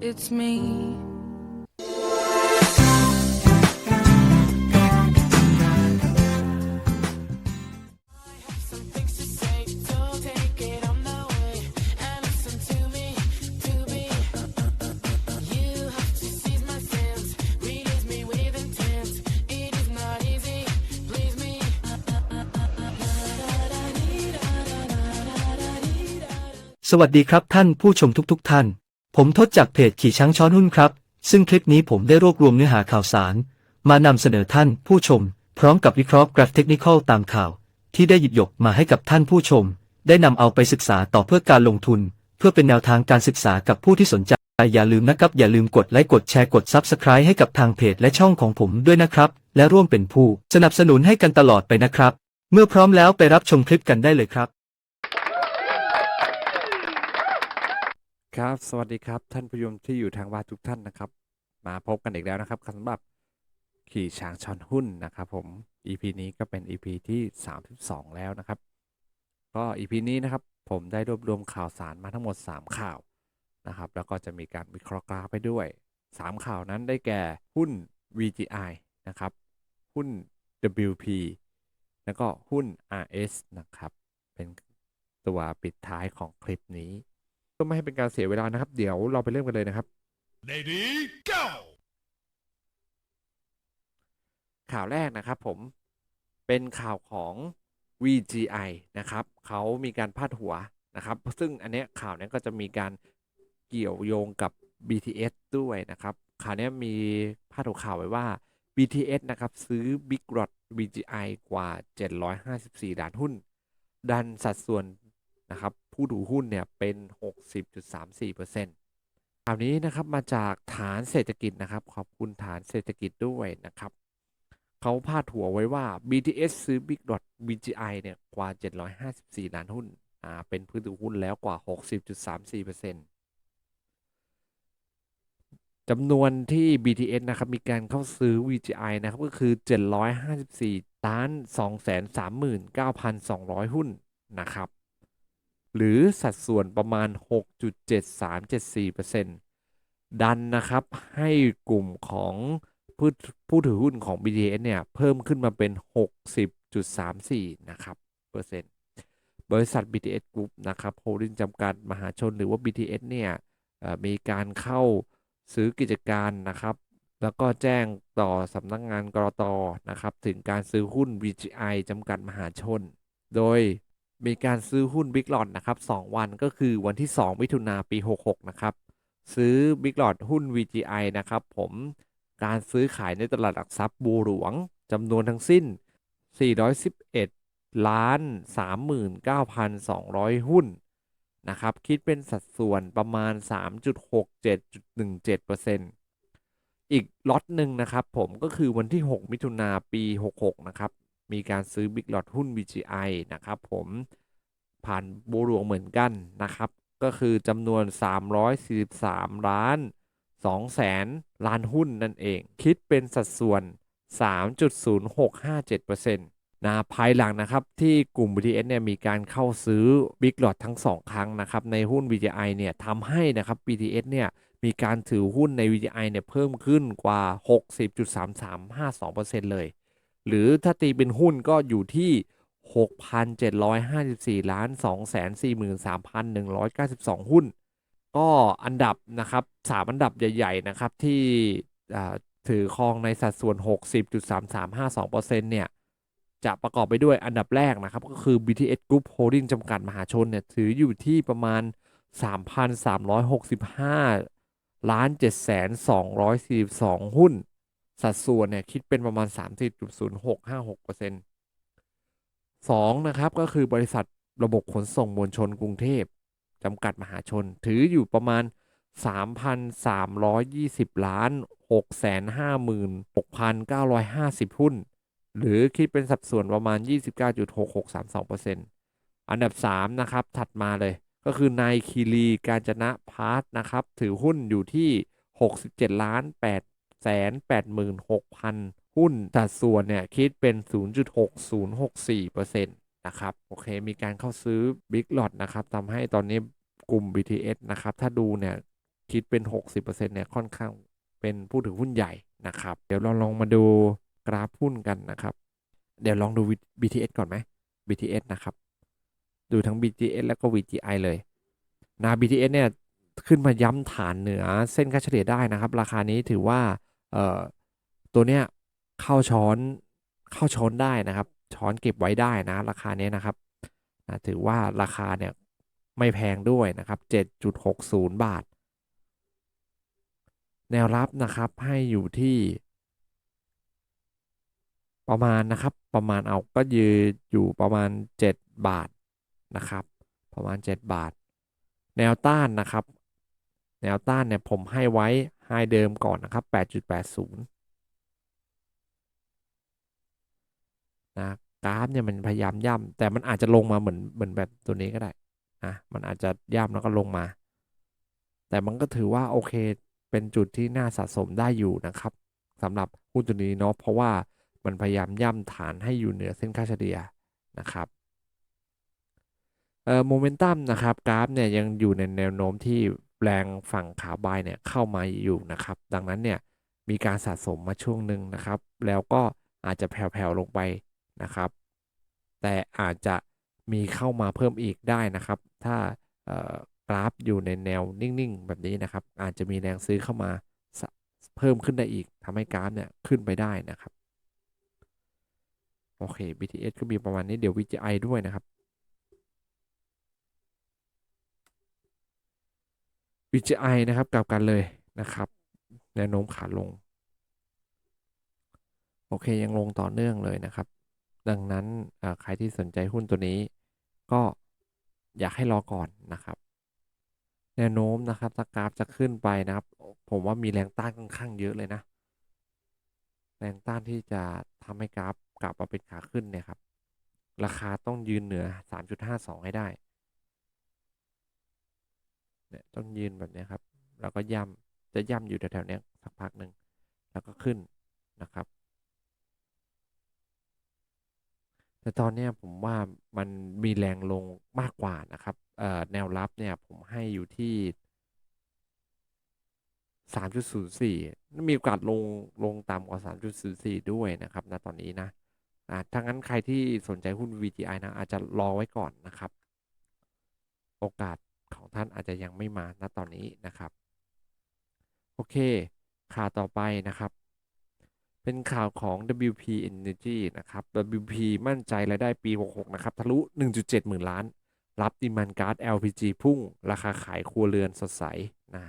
it's me. สวัสดีครับท่านผู้ชมทุกๆทท่าน ผมทศจากเพจขี่ช้างช้อนหุ้นครับ ซึ่งคลิปนี้ผมได้รวบรวมเนื้อหาข่าวสาร มานำเสนอท่านผู้ชม พร้อมกับวิเคราะห์กราฟเทคนิคอลตามข่าว ที่ได้หยิบยกมาให้กับท่านผู้ชม ได้นำเอาไปศึกษาต่อเพื่อการลงทุน เพื่อเป็นแนวทางการศึกษากับผู้ที่สนใจ อย่าลืมนะครับ อย่าลืมกดไลค์กดแชร์กด Subscribe ให้กับทางเพจและช่องของผมด้วยนะครับ และร่วมเป็นผู้ สนับสนุนให้กันตลอดไปนะครับ เมื่อพร้อมแล้วไปรับชมคลิปกันได้เลยครับ ครับ สวัสดีครับท่านผู้ชมที่อยู่ทางบ้านทุกท่านนะครับ มาพบกันอีกแล้วนะครับสำหรับขี่ช้างชอนหุ้นนะครับผม EP นี้ก็เป็น EP ที่ 32 แล้วนะครับ ก็ EP นี้นะครับผมได้รวบรวมข่าวสารมาทั้งหมด 3 ข่าวนะครับ แล้วก็จะมีการวิเคราะห์กราฟไปด้วย 3 ข่าวนั้นได้แก่หุ้น VGI นะครับ หุ้น WP แล้วก็หุ้น RS นะครับ เป็นตัวปิดท้ายของคลิปนี้ เพื่อไม่ให้เป็นการเสียเวลานะครับ เดี๋ยวเราไปเริ่มกันเลยนะครับ Lady, go! ข่าวแรกนะครับผมเป็นข่าวของ VGI นะครับเขามีการพาดหัวนะครับ ซึ่งอันเนี้ยข่าวเนี้ยก็จะมีการเกี่ยวโยงกับ BTS ด้วยนะครับ ข่าวเนี้ยมีพาดหัวข่าวไว้ว่า BTS นะครับ ซื้อ Big r o t VGI กว่า 754 ล้านหุ้น ดันสัดส่วน นะครับผู้ถือหุ้นเนี่ยเป็น 60.34%ข่าวนี้นะครับมาจากฐานเศรษฐกิจนะครับขอบคุณฐานเศรษฐกิจด้วยนะครับเขาพาดหัวไว้ว่า BTS ซื้อ Big Dot BGI เนี่ยกว่า 754 ล้านหุ้นอ่าเป็นผู้ถือหุ้นแล้วกว่า 60.34%จำนวนที่ BTS นะครับมีการเข้าซื้อ VGI นะครับก็คือ 754ล้าน239,200 หุ้นนะครับ หรือสัดส่วนประมาณ 6.7374%ดันนะครับให้กลุ่มของผู้ผู้ถือหุ้นของ BTS เนี่ย เพิ่มขึ้นมาเป็น 60.34 นะครับเปอร์เซ็นต์บริษัท BTS Group นะครับโฮลดิ้งจำกัดมหาชนหรือว่า BTS เนี่ยมีการเข้าซื้อกิจการนะครับ แล้วก็แจ้งต่อสำนักงานกรตนะครับ ถึงการซื้อหุ้น VGI จำกัดมหาชน โดย มีการซื้อหุ้น Big l o t นะครับ 2 วันก็คือวันที่ 2 มิถุนาปี 66 นะครับ ซื้อ Big l o t หุ้น VGI นะครับ ผมการซื้อขายในตลาดหลักทรัพย์บูหลวงจำนวนทั้งสิ้น 411 ล้าน 39,200 หุ้นนะครับ คิดเป็นสัดส่วนประมาณ 3.67.17%อีกล็อตหนึ่งนะครับ ผมก็คือวันที่ 6 มิถุนาปี 66 นะครับ มีการซื้อ Big Lot หุ้น VGI นะครับผมผ่านบูหลวงเหมือนกันนะครับ ก็คือจำนวน 343 ล้าน 2 แสนล้านหุ้นนั่นเอง คิดเป็นสัดส่วน 3.0657%นะภายหลังนะครับที่กลุ่ม BTS เนี่ยมีการเข้าซื้อ Big Lot ทั้ง 2 ครั้งนะครับในหุ้น VGI เนี่ยทำให้นะครับ BTS เนี่ยมีการถือหุ้นใน VGI เนี่ยเพิ่มขึ้นกว่า 60.3352%เลย หรือถ้าตีเป็นหุ้นก็อยู่ที่ 6,754ล้าน243,192 หุ้น ก็อันดับนะครับสามอันดับใหญ่ๆนะครับที่ถือครองในสัดส่วน 60.3352%เนี่ยจะประกอบไปด้วยอันดับแรกนะครับ ก็คือ BTS Group Holding จำกัดมหาชนเนี่ยถืออยู่ที่ประมาณ 3,365ล้าน7แสน242 หุ้น สัดส่วนเนี่ยคิดเป็นประมาณ 30.0656% 2นะครับก็คือบริษัทระบบขนส่งมวลชนกรุงเทพจำกัดมหาชน ถืออยู่ประมาณ 3,320 ล้าน 656,950 หุ้น หรือคิดเป็นสัดส่วนประมาณ 29.6632%อันดับ 3 นะครับ ถัดมาเลยก็คือนายคีรีการจนะพาร์ทนะครับ ถือหุ้นอยู่ที่ 67 ล้าน 8แสน86,000 หุ้นสัดส่วนเนี่ยคิดเป็น 0.6064%นะครับ โอเค มีการเข้าซื้อ Big Lot นะครับทำให้ตอนนี้กลุ่ม BTS นะครับ ถ้าดูเนี่ยคิดเป็น 60%เนี่ยค่อนข้างเป็นผู้ถือหุ้นใหญ่นะครับ เดี๋ยวเราลองมาดูกราฟหุ้นกันนะครับ เดี๋ยวลองดู BTS ก่อนไหม BTS นะครับ ดูทั้ง BTS แล้วก็ VGI เลยนะ BTS เนี่ยขึ้นมาย้ำฐานเหนือเส้นค่าเฉลี่ยได้นะครับ ราคานี้ถือว่า เอ่อตัวเนี้ยเข้าช้อนเข้าช้อนได้นะครับ ช้อนเก็บไว้ได้นะ ราคาเนี้ยนะครับนะถือว่าราคาเนี่ยไม่แพงด้วยนะครับ 7.60 บาท แนวรับนะครับให้อยู่ที่ ประมาณนะครับประมาณเอาก็ยืนอยู่ประมาณ 7 บาทนะครับ ประมาณ 7 บาท แนวต้านนะครับ แนวต้านเนี่ยผมให้ไว้ ไฮเดิมก่อนนะครับ 8.80 นะกราฟเนี่ยมันพยายามย่ำแต่มันอาจจะลงมาเหมือนเหมือนแบบตัวนี้ก็ได้นะมันอาจจะย่ำแล้วก็ลงมา แต่มันก็ถือว่าโอเคเป็นจุดที่น่าสะสมได้อยู่นะครับสำหรับหุ้นตัวนี้เนาะเพราะว่ามันพยายามย่ำฐานให้อยู่เหนือเส้นค่าเฉลี่ยนะครับเอ่อโมเมนตัมนะครับกราฟเนี่ยยังอยู่ในแนวโน้มที่ แรงฝั่งขาบายเนี่ยเข้ามาอยู่นะครับ ดังนั้นเนี่ยมีการสะสมมาช่วงหนึ่งนะครับ แล้วก็อาจจะแผ่วๆลงไปนะครับ แต่อาจจะมีเข้ามาเพิ่มอีกได้นะครับ ถ้ากราฟอยู่ในแนวนิ่งๆ แบบนี้นะครับ อาจจะมีแรงซื้อเข้ามาเพิ่มขึ้นได้อีกทำให้กราฟเนี่ยขึ้นไปได้นะครับ โอเค BTS ก็มีประมาณนี้เดี๋ยว VGI ด้วยนะครับ VGI นะครับกลับกันเลยนะครับแนวโน้มขาลง โอเคยังลงต่อเนื่องเลยนะครับ ดังนั้นใครที่สนใจหุ้นตัวนี้ ก็อยากให้รอก่อนนะครับ แนวโน้มนะครับถ้ากราฟจะขึ้นไปนะครับ ผมว่ามีแรงต้านค่อนข้างเยอะเลยนะ แรงต้านที่จะทำให้กราฟกลับมาเป็นขาขึ้นเนี่ยครับ ราคาต้องยืนเหนือ 3.52 ให้ได้ เนี่ยต้องยืนแบบนี้ครับ แล้วก็ย่ำจะย่ำอยู่แถวๆนี้สักพักหนึ่งแล้วก็ขึ้นนะครับ แต่ตอนนี้ผมว่ามันมีแรงลงมากกว่านะครับแนวรับเนี่ยผมให้อยู่ที่3.04มีโอกาสลงลงต่ำกว่า3.04ด้วยนะครับณตอนนี้นะอ่าถ้างั้นใครที่สนใจหุ้น VTI นะ อาจจะรอไว้ก่อนนะครับ โอกาส ของท่านอาจจะยังไม่มาณตอนนี้นะครับ โอเค ข่าวต่อไปนะครับ เป็นข่าวของ WP Energy นะครับ WP มั่นใจรายได้ปี 66 นะครับ ทะลุ 1.7 หมื่นล้าน รับดิมันการ์ด LPG พุ่ง ราคาขายครัวเรือนสดใสนะ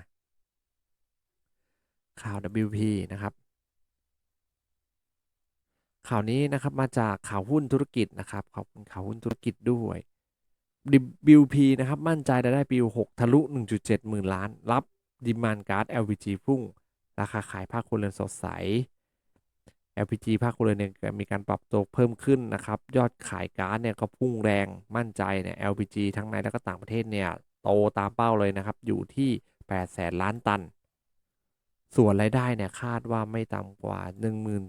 ข่าว WP นะครับข่าวนี้นะครับมาจากข่าวหุ้นธุรกิจนะครับขอบคุณข่าวหุ้นธุรกิจด้วย WP นะครับ มั่นใจรายได้ปี 6 ทะลุ 1.7 หมื่นล้าน รับดิมานการ์ด LPG พุ่ง ราคาขายภาคครัวเรือนสดใส LPG ภาคครัวเรือนเนี่ยมีการปรับตัวเพิ่มขึ้นนะครับ ยอดขายก๊าซเนี่ยก็พุ่งแรงมั่นใจเนี่ย LPG ทั้งในและก็ต่างประเทศเนี่ยโตตามเป้าเลยนะครับ อยู่ที่8แสนล้านตัน ส่วนรายได้เนี่ยคาดว่าไม่ต่ำกว่า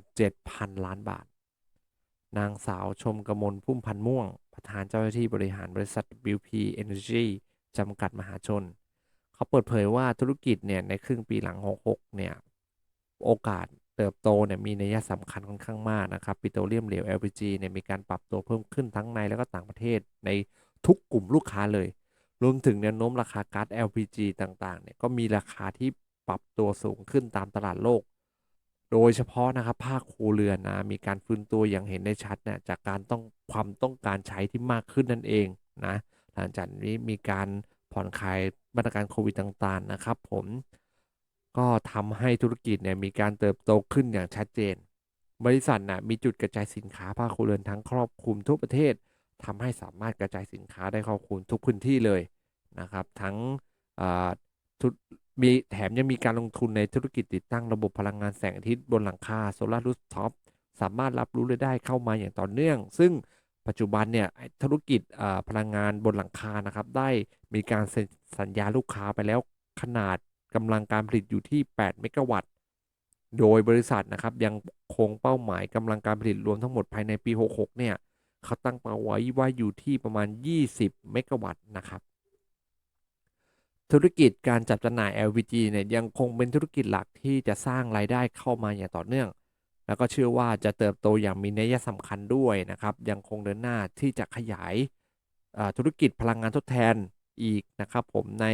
17,000 ล้านบาท นางสาวชมกมลพุ่มพันธ์ม่วง ประธานเจ้าหน้าที่บริหารบริษัท WP Energy จำกัดมหาชน เขาเปิดเผยว่าธุรกิจเนี่ยในครึ่งปีหลัง 66 เนี่ย โอกาสเติบโตเนี่ยมีนัยสำคัญค่อนข้างมากนะครับปิโตรเลียมเหลว LPG เนี่ยมีการปรับตัวเพิ่มขึ้นทั้งในและก็ต่างประเทศในทุกกลุ่มลูกค้าเลย รวมถึงแนวโน้มราคาก๊าซ LPG ต่างๆ เนี่ยก็มีราคาที่ปรับตัวสูงขึ้นตามตลาดโลก โดยเฉพาะนะครับภาคครัวเรือนนะมีการฟื้นตัวอย่างเห็นได้ชัดเนี่ยจากการต้องความต้องการใช้ที่มากขึ้นนั่นเองนะหลังจากนี้มีการผ่อนคลายมาตรการโควิดต่างๆนะครับ ผมก็ทำให้ธุรกิจเนี่ยมีการเติบโตขึ้นอย่างชัดเจน บริษัทนะมีจุดกระจายสินค้าภาคครัวเรือนทั้งครอบคลุมทั่วประเทศทำให้สามารถกระจายสินค้าได้ครอบคลุมทุกพื้นที่เลยนะครับ ทั้งอ่าทุก มีแถมยังมีการลงทุนในธุรกิจติดตั้งระบบพลังงานแสงอาทิตย์บนหลังคาโซลาร์รูฟท็อปสามารถรับรู้รายได้เข้ามาอย่างต่อเนื่อง ซึ่งปัจจุบันเนี่ยธุรกิจพลังงานบนหลังคานะครับ ได้มีการเซ็นสัญญาลูกค้าไปแล้วขนาดกำลังการผลิตอยู่ที่ 8 เมกะวัตต์ โดยบริษัทนะครับยังคงเป้าหมายกำลังการผลิตรวมทั้งหมดภายในปี 66 เนี่ยเขาตั้งเป้าไว้ว่าอยู่ที่ประมาณ 20 เมกะวัตต์นะครับ ธุรกิจการจัดจำหน่าย LPG เนี่ยยังคงเป็นธุรกิจหลักที่จะสร้างรายได้เข้ามาอย่างต่อเนื่อง แล้วก็เชื่อว่าจะเติบโตอย่างมีนัยสำคัญด้วยนะครับ ยังคงเดินหน้าที่จะขยายธุรกิจพลังงานทดแทนอีกนะครับ ผมใน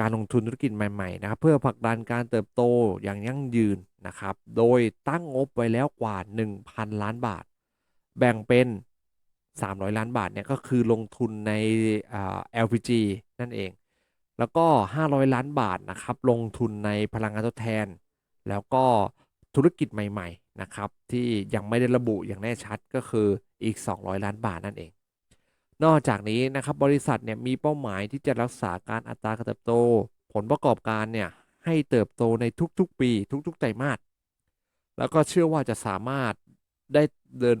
การลงทุนธุรกิจใหม่ๆนะครับเพื่อผลักดันการเติบโตอย่างยั่งยืนนะครับ โดยตั้งงบไว้แล้วกว่า 1,000 ล้านบาท แบ่งเป็น 300 ล้านบาทเนี่ยก็คือลงทุนในอ่า LPG นั่นเอง แล้วก็ 500 ล้านบาทนะครับ ลงทุนในพลังงานทดแทน แล้วก็ธุรกิจใหม่ๆนะครับที่ยังไม่ได้ระบุอย่างแน่ชัดก็คืออีก 200 ล้านบาทนั่นเอง นอกจากนี้นะครับบริษัทเนี่ยมีเป้าหมายที่จะรักษาการอัตราการเติบโต ผลประกอบการเนี่ยให้เติบโตในทุกๆ ปี ทุกๆไตรมาสแล้วก็เชื่อว่าจะสามารถได้เดิน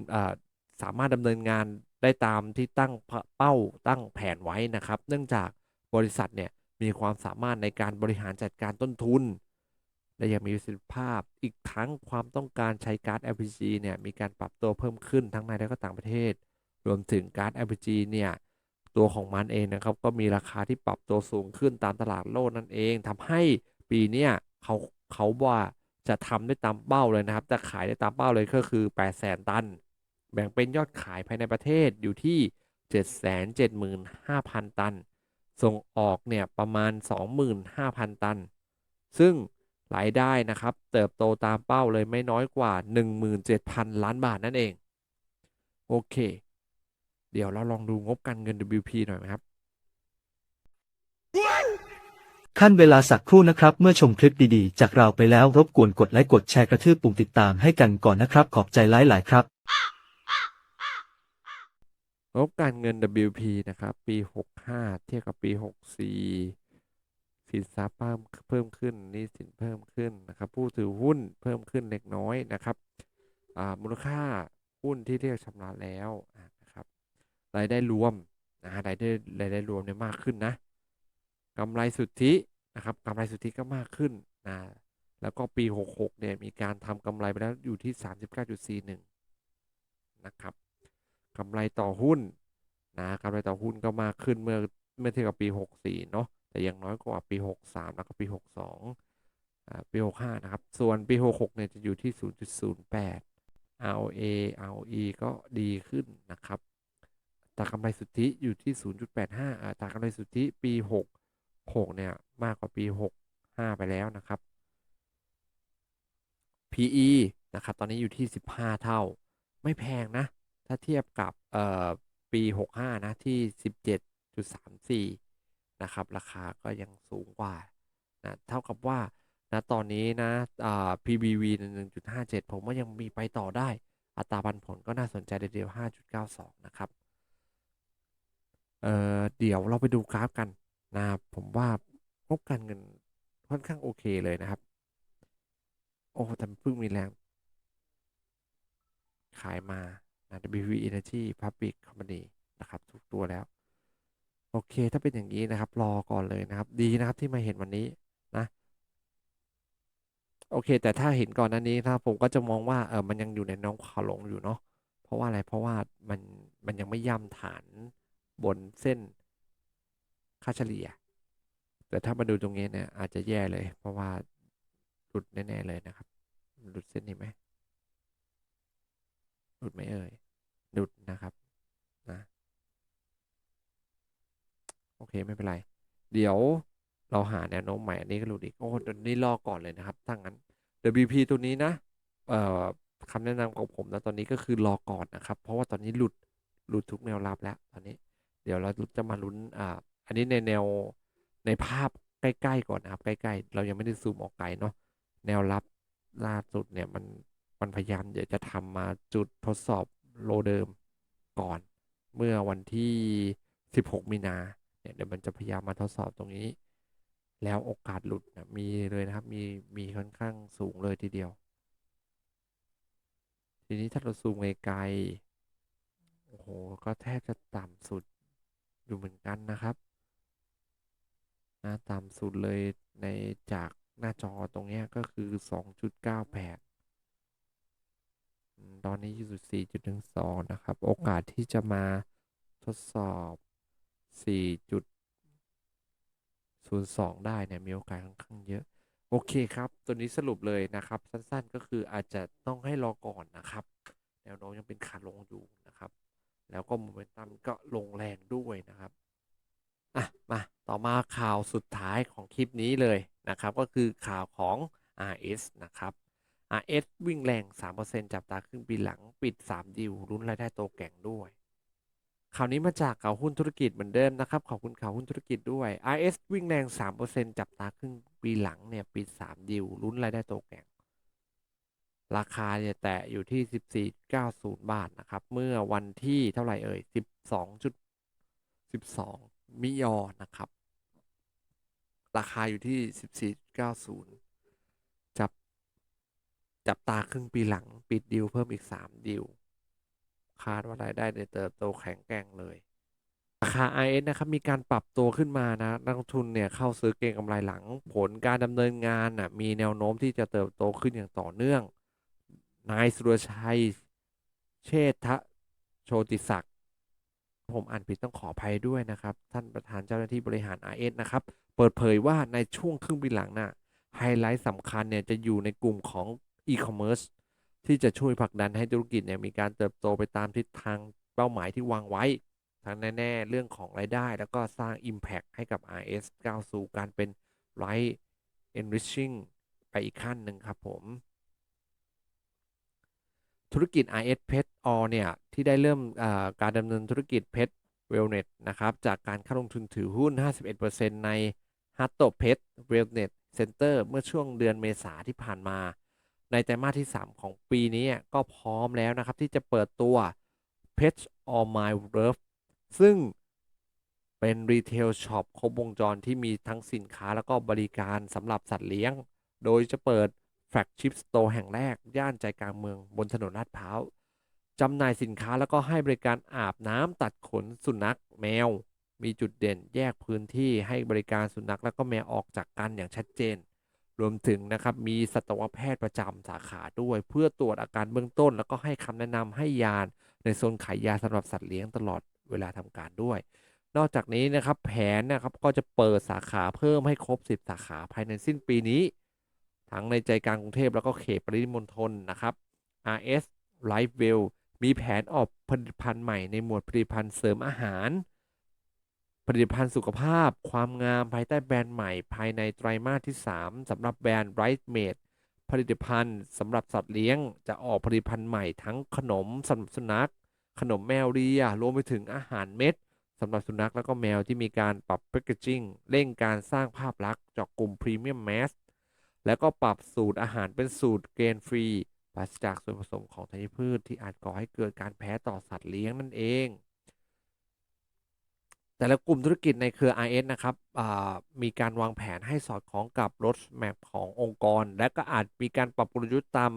สามารถดำเนินงานได้ตามที่ตั้งเป้าตั้งแผนไว้นะครับ เนื่องจากบริษัทเนี่ย มีความสามารถในการบริหารจัดการต้นทุน และยังมีประสิทธิภาพอีกทั้งความต้องการใช้ก๊าซ LPG เนี่ยมีการปรับตัวเพิ่มขึ้นทั้งในและก็ต่างประเทศ รวมถึงก๊าซ LPG เนี่ยตัวของมันเองนะครับก็มีราคาที่ปรับตัวสูงขึ้นตามตลาดโลกนั่นเองทำให้ปีเนี้ยเขาเขาว่าจะทำได้ตามเป้าเลยนะครับ จะขายได้ตามเป้าเลยก็คือ 8 0 0 0 0 ตัน แบ่งเป็นยอดขายภายในประเทศอยู่ที่ 775,000 ตัน ส่งออกเนี่ยประมาณ 25,000 ตัน ซึ่งรายได้นะครับ เติบโตตามเป้าเลยไม่น้อยกว่า 17,000 ล้านบาทนั่นเอง โอเค เดี๋ยวเราลองดูงบการเงิน WP หน่อยครับ ขั้นเวลาสักครู่นะครับ เมื่อชมคลิปดีๆ จากเราไปแล้วรบกวนกดไลค์กดแชร์กระทืบปุ่มติดตามให้กันก่อนนะครับ ขอบใจหลายๆครับ งบการเงิน WP นะครับ ปี 65 เทียบกับปี 64 สินทรัพย์เพิ่มเพิ่มขึ้นนี่สินเพิ่มขึ้นนะครับ ผู้ถือหุ้นเพิ่มขึ้นเล็กน้อยนะครับอ่ามูลค่าหุ้นที่เรียกชำระแล้วนะครับรายได้รวมนะฮะรายได้รายได้รวมเนี่ยมากขึ้นนะกำไรสุทธินะครับกำไรสุทธิก็มากขึ้นนะแล้วก็ปี 66 เนี่ยมีการทำกำไรไปแล้วอยู่ที่ 39.41 นะครับ กำไรต่อหุ้นนะกำไรต่อหุ้นก็มากขึ้นเมื่อเมื่อเทียบกับปี 64 เนาะแต่ยังน้อยกว่าปี 63 แล้วก็ปี 62อ่าปี 65 นะครับ ส่วนปี 66 เนี่ยจะอยู่ที่ 0.08 ROA ROE ก็ดีขึ้นนะครับตรากำไรสุทธิอยู่ที่ 0.85อัตรากำไรสุทธิปี 66 เนี่ยมากกว่าปี 65 ไปแล้วนะครับ PE นะครับ ตอนนี้อยู่ที่ 15 เท่า ไม่แพงนะ ถ้าเทียบกับเอ่อปี 65 นะที่ 17.34 นะครับ ราคาก็ยังสูงกว่านะเท่ากับว่านะตอนนี้นะอ่า PBV 1.57 ผมว่ายังมีไปต่อได้ อัตราปันผลก็น่าสนใจเดียวๆ5.92 นะครับ เอ่อเดี๋ยวเราไปดูกราฟกันนะผมว่างบการเงินค่อนข้างโอเคเลยนะครับ โอ้แต่เพิ่งมีแรงขายมา นะ WV Energy Public Company นะครับทุกตัวแล้ว โอเค ถ้าเป็นอย่างนี้นะครับ รอก่อนเลยนะครับ ดีนะครับที่มาเห็นวันนี้นะโอเค แต่ถ้าเห็นก่อนหน้านี้นะผมก็จะมองว่าเออมันยังอยู่ในน้องขาลงอยู่เนาะเพราะว่าอะไรเพราะว่ามันมันยังไม่ย่ำฐานบนเส้นค่าเฉลี่ย แต่ถ้ามาดูตรงนี้เนี่ยอาจจะแย่เลย เพราะว่าหลุดแน่ๆเลยนะครับหลุดเส้นนี้ไหม หลุดไหมเอ่ยหลุดนะครับนะโอเคไม่เป็นไร เดี๋ยวเราหาแนวโน้มใหม่อันนี้ก็หลุดอีกโอ้ตัวนี้รอก่อนเลยนะครับถ้างั้น WP ตัวนี้นะเอ่อคำแนะนำของผมนะตอนนี้ก็คือรอก่อนนะครับ เพราะว่าตอนนี้หลุดหลุดทุกแนวรับแล้วตอนนี้ เดี๋ยวเราจะมาลุ้นอ่าอันนี้ในแนวในภาพใกล้ ๆ ก่อนนะครับ ใกล้ ๆ เรายังไม่ได้ซูมออกไกลเนาะแนวรับล่าสุดเนี่ยมัน มันพยายามอยากจะทำมาจุดทดสอบโลเดิมก่อน เมื่อวันที่ 16 มีนาเนี่ยเดี๋ยวมันจะพยายามมาทดสอบตรงนี้ แล้วโอกาสหลุดนะมีเลยนะครับ มีมีค่อนข้างสูงเลยทีเดียว ทีนี้ถ้าเราซูมไกลๆโอ้โห ก็แทบจะต่ำสุดอยู่เหมือนกันนะครับนะต่ำสุดเลยในจากหน้าจอตรงนี้ก็คือ 2.98 ตอนนี้อยู่ 4.12 นะครับ โอกาสที่จะมาทดสอบ 4.02 ได้เนี่ยมีโอกาสค่อนข้างเยอะ โอเคครับ ตัวนี้สรุปเลยนะครับ สั้นๆ ก็คืออาจจะต้องให้รอก่อนนะครับ แนวโน้มยังเป็นขาลงอยู่นะครับ แล้วก็โมเมนตัมก็ลงแรงด้วยนะครับอะมาต่อมาข่าวสุดท้ายของคลิปนี้เลยนะครับ ก็คือข่าวของ RS นะครับ RS วิ่งแรง 3%จับตาครึ่งปีหลังปิด 3 ดิวรุ้นรายได้โตแก่งด้วยข่าวนี้มาจากข่าวหุ้นธุรกิจเหมือนเดิมนะครับ ขอบคุณข่าวหุ้นธุรกิจด้วย RS วิ่งแรง 3%จับตาครึ่งปีหลังเนี่ยปิด 3 ดิวรุ้นรายได้โตแก่ง ราคาเนี่ยแตะอยู่ที่ 14.90 บาทนะครับ เมื่อวันที่เท่าไหร่เอ่ย 12.12 มิยอนะครับ ราคาอยู่ที่ 14.90 จับตาครึ่งปีหลังปิดดิวเพิ่มอีก 3ดิวคาดว่ารายได้เนี่ยเติบโตแข็งแกร่งเลยราคา IS นะครับมีการปรับตัวขึ้นมานะนักลงทุนเนี่ยเข้าซื้อเก็งกำไรหลังผลการดำเนินงานน่ะมีแนวโน้มที่จะเติบโตขึ้นอย่างต่อเนื่อง นายสุรชัย เชษฐโชติศักดิ์ผมอ่านผิดต้องขออภัยด้วยนะครับ ท่านประธานเจ้าหน้าที่บริหาร RS นะครับ เปิดเผยว่าในช่วงครึ่งปีหลังน่ะไฮไลท์สำคัญเนี่ยจะอยู่ในกลุ่มของ e-commerce ที่จะช่วยผลักดันให้ธุรกิจเนี่ยมีการเติบโตไปตามทิศทางเป้าหมายที่วางไว้ ทั้งแน่ๆ เรื่องของรายได้ แล้วก็สร้าง Impact ให้กับ RS ก้าวสู่การเป็น Right Enriching ไปอีกขั้นหนึ่งครับผม ธุรกิจ RS Pet All เนี่ย ที่ได้เริ่มการดำเนินธุรกิจ Pet Wellness นะครับ จากการเข้าลงทุนถือหุ้น 51%ใน h a t t o Pet Wellness Center เมื่อช่วงเดือนเมษาที่ผ่านมา ในไตรมาสที่ 3 ของปีนี้ก็พร้อมแล้วนะครับ ที่จะเปิดตัว Pet All My Love ซึ่งเป็นรีเทลช็อปครบวงจรที่มีทั้งสินค้าแล้วก็บริการสำหรับสัตว์เลี้ยง โดยจะเปิดแฟลกชิพสโตร์แห่งแรก ย่านใจกลางเมืองบนถนนลาดพร้าวจำหน่ายสินค้าแล้วก็ให้บริการอาบน้ำตัดขนสุนัขแมว มีจุดเด่นแยกพื้นที่ให้บริการสุนัขแล้วก็แมวออกจากกันอย่างชัดเจน รวมถึงนะครับมีสัตวแพทย์ประจำสาขาด้วย เพื่อตรวจอาการเบื้องต้น แล้วก็ให้คำแนะนำให้ยาในโซนขายยาสำหรับสัตว์เลี้ยงตลอดเวลาทำการด้วย นอกจากนี้นะครับแผนนะครับก็จะเปิดสาขาเพิ่มให้ครบ 10 สาขาภายในสิ้นปีนี้ ทั้งในใจกลางกรุงเทพแล้วก็เขตปริมณฑลนะครับ RS Lifewell มีแผนออกผลิตภัณฑ์ใหม่ในหมวดผลิตภัณฑ์เสริมอาหาร ผลิตภัณฑ์สุขภาพ ความงามภายใต้แบรนด์ใหม่ ภายในไตรมาสที่ 3สำหรับแบรนด์ Right Made ผลิตภัณฑ์สำหรับสัตว์เลี้ยง จะออกผลิตภัณฑ์ใหม่ทั้งขนมสำหรับสุนัข ขนมแมวเรียรวมไปถึงอาหารเม็ดสำหรับสุนัขแล้วก็แมวที่มีการปรับแพคเกจิ้งเร่งการสร้างภาพลักษณ์เจาะกลุ่มพรีเมียมแมสแล้วก็ปรับสูตรอาหารเป็นสูตรเกรนฟรีปราศจากส่วนผสมของธัญพืชที่อาจก่อให้เกิดการแพ้ต่อสัตว์เลี้ยงนั่นเอง แต่ละกลุ่มธุรกิจในเครือ RS นะครับมีการวางแผนให้สอดคล้องกับรถแมพขององค์กร และก็อาจมีการปรับกลยุทธ์ตาม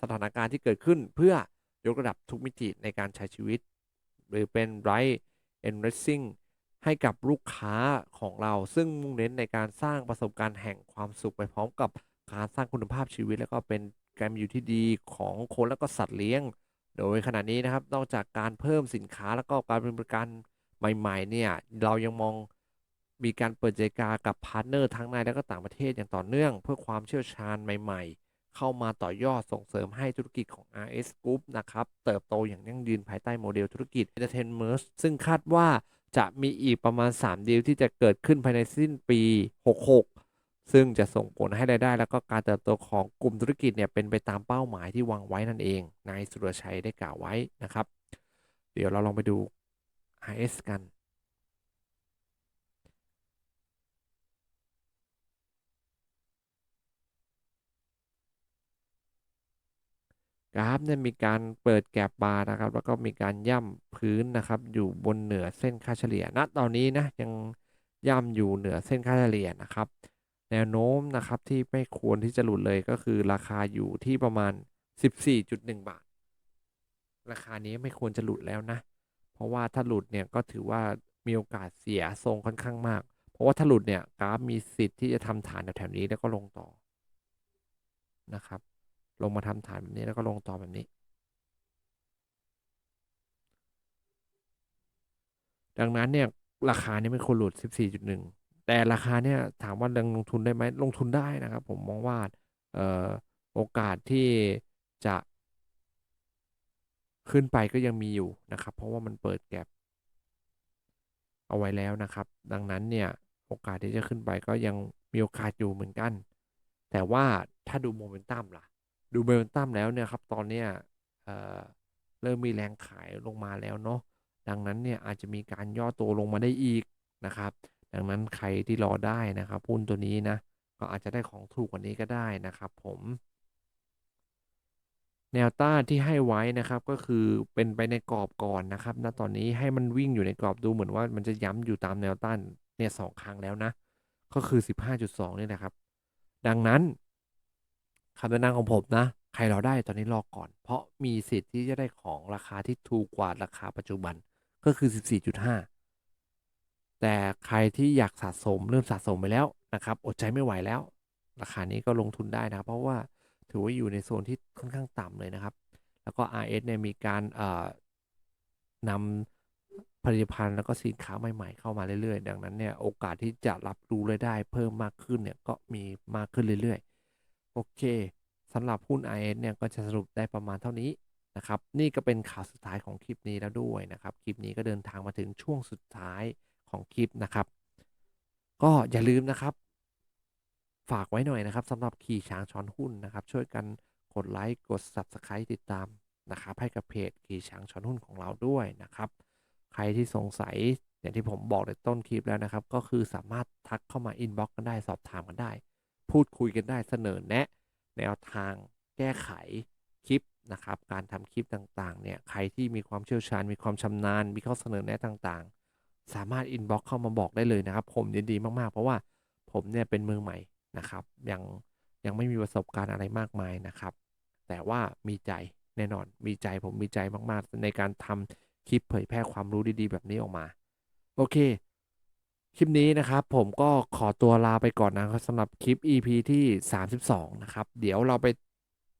สถานการณ์ที่เกิดขึ้น เพื่อยกระดับทุกมิติในการใช้ชีวิต หรือเป็น right enriching ให้กับลูกค้าของเรา ซึ่งมุ่งเน้นในการสร้างประสบการณ์แห่งความสุขไปพร้อมกับการสร้างคุณภาพชีวิต แล้วก็เป็นการอยู่ที่ดีของคนแล้วก็สัตว์เลี้ยง โดยขณะนี้นะครับนอกจากการเพิ่มสินค้าแล้วก็การบริการ ใหม่ๆ เนี่ย เรายังมองมีการเปิดใจกากับพาร์ทเนอร์ทั้งในและก็ต่างประเทศอย่างต่อเนื่อง เพื่อความเชี่ยวชาญใหม่ ๆ เข้ามาต่อยอดส่งเสริมให้ธุรกิจของ RS Group นะครับ เติบโตอย่างยั่งยืนภายใต้โมเดลธุรกิจ Entertainment ซึ่งคาดว่าจะมีอีกประมาณ 3 ดีลที่จะเกิดขึ้นภายในสิ้นปี 66 ซึ่งจะส่งผลให้รายได้ แล้วก็การเติบโตของกลุ่มธุรกิจเนี่ยเป็นไปตามเป้าหมายที่วางไว้นั่นเองนายสุรชัยได้กล่าวไว้นะครับ เดี๋ยวเราลองไปดู RS กัน กราฟเนี่ยมีการเปิดแกบบาร์นะครับ แล้วก็มีการย่ำพื้นนะครับ อยู่บนเหนือเส้นค่าเฉลี่ยณตอนนี้นะยังย่ำอยู่เหนือเส้นค่าเฉลี่ยนะครับ แนวโน้มนะครับที่ไม่ควรที่จะหลุดเลยก็คือราคาอยู่ที่ประมาณ 14.1 บาท ราคานี้ไม่ควรจะหลุดแล้วนะ เพราะว่าถ้าหลุดเนี่ยก็ถือว่ามีโอกาสเสียทรงค่อนข้างมาก เพราะว่าถ้าหลุดเนี่ยกราฟมีสิทธิ์ที่จะทำฐานแถวๆนี้แล้วก็ลงต่อนะครับ ลงมาทำฐานแบบนี้แล้วก็ลงต่อแบบนี้ ดังนั้นเนี่ยราคานี้ไม่ควรหลุด 14.1 แต่ราคาเนี่ยถามว่ายังลงทุนได้ไหมลงทุนได้นะครับ ผมมองว่าเอ่อโอกาสที่จะ ขึ้นไปก็ยังมีอยู่นะครับ เพราะว่ามันเปิดแก็บเอาไว้แล้วนะครับ ดังนั้นเนี่ยโอกาสที่จะขึ้นไปก็ยังมีโอกาสอยู่เหมือนกัน แต่ว่าถ้าดูโมเมนตัมล่ะ ดูโมเมนตัมแล้วเนี่ยครับตอนเนี้ยเเริ่มมีแรงขายลงมาแล้วเนาะดังนั้นเนี่ยอาจจะมีการย่อตัวลงมาได้อีกนะครับ ดังนั้นใครที่รอได้นะครับหุ้นตัวนี้นะก็อาจจะได้ของถูกกว่านี้ก็ได้นะครับ ผม แนวต้านที่ให้ไว้นะครับก็คือเป็นไปในกรอบก่อนนะครับณตอนนี้ให้มันวิ่งอยู่ในกรอบดูเหมือนว่ามันจะย้ำอยู่ตามแนวต้านเนี่ยสองครั้งแล้วนะ ก็คือ 15.2นี่นะครับ ดังนั้นคำแนะนำของผมนะ ใครเราได้ตอนนี้รอก่อน เพราะมีสิทธิ์ที่จะได้ของราคาที่ถูกกว่าราคาปัจจุบันก็คือ 14.5 แต่ใครที่อยากสะสมเริ่มสะสมไปแล้วนะครับ อดใจไม่ไหวแล้ว ราคานี้ก็ลงทุนได้นะครับเพราะว่า ถือว่าอยู่ในโซนที่ค่อนข้างต่ำเลยนะครับ แล้วก็ RS เนี่ยมีการนำผลิตภัณฑ์แล้วก็สินค้าใหม่ๆ เข้ามาเรื่อยๆ ดังนั้นเนี่ยโอกาสที่จะรับรู้รายได้เพิ่มมากขึ้นเนี่ยก็มีมากขึ้นเรื่อยๆ โอเคสำหรับหุ้น RS เนี่ยก็จะสรุปได้ประมาณเท่านี้นะครับนี่ก็เป็นข่าวสุดท้ายของคลิปนี้แล้วด้วยนะครับ คลิปนี้ก็เดินทางมาถึงช่วงสุดท้ายของคลิปนะครับ ก็อย่าลืมนะครับ ฝากไว้หน่อยนะครับสำหรับขี่ช้างช้อนหุ้นนะครับ ช่วยกันกดไลค์กด Subscribe ติดตามนะครับให้กับเพจขี่ช้างช้อนหุ้นของเราด้วยนะครับ ใครที่สงสัยอย่างที่ผมบอกในต้นคลิปแล้วนะครับ ก็คือสามารถทักเข้ามาอินบ็อกกันได้สอบถามกันได้ พูดคุยกันได้เสนอแนะ แนวทางแก้ไขคลิปนะครับ การทำคลิปต่างๆเนี่ยใครที่มีความเชี่ยวชาญ มีความชำนาญ มีข้อเสนอแนะต่างๆ สามารถอินบ็อกเข้ามาบอกได้เลยนะครับ ผมยินดีมากๆ เพราะว่าผมเนี่ยเป็นมือใหม่ นะครับ ยังยังไม่มีประสบการณ์อะไรมากมายนะครับ แต่ว่ามีใจแน่นอนมีใจผมมีใจมากๆ ในการทำคลิปเผยแพร่ความรู้ดีๆ แบบนี้ออกมา โอเค คลิปนี้นะครับ ผมก็ขอตัวลาไปก่อนนะครับสำหรับคลิป EP ที่ 32 นะครับ เดี๋ยวเราไป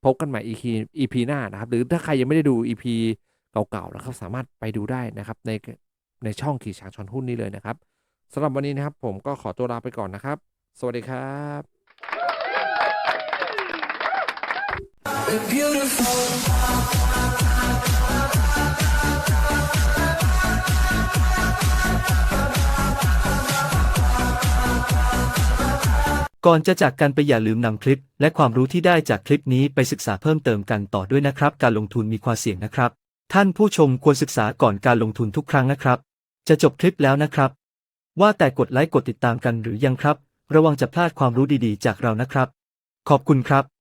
พบกันใหม่ EP EP หน้านะครับ หรือถ้าใครยังไม่ได้ดู EP เก่าๆนะครับ สามารถไปดูได้นะครับในในช่องขี่ช้างชอนหุ้นนี้เลยนะครับสำหรับวันนี้นะครับ ผมก็ขอตัวลาไปก่อนนะครับ สวัสดีครับ ก่อนจะจากกันไปอย่าลืมนำคลิป และความรู้ที่ได้จากคลิปนี้ไปศึกษาเพิ่มเติมกันต่อด้วยนะครับ การลงทุนมีความเสี่ยงนะครับ ท่านผู้ชมควรศึกษาก่อนการลงทุนทุกครั้งนะครับ จะจบคลิปแล้วนะครับ ว่าแต่กดไลค์กดติดตามกันหรือยังครับ ระวังจะพลาดความรู้ดีๆ จากเรานะครับ ขอบคุณครับ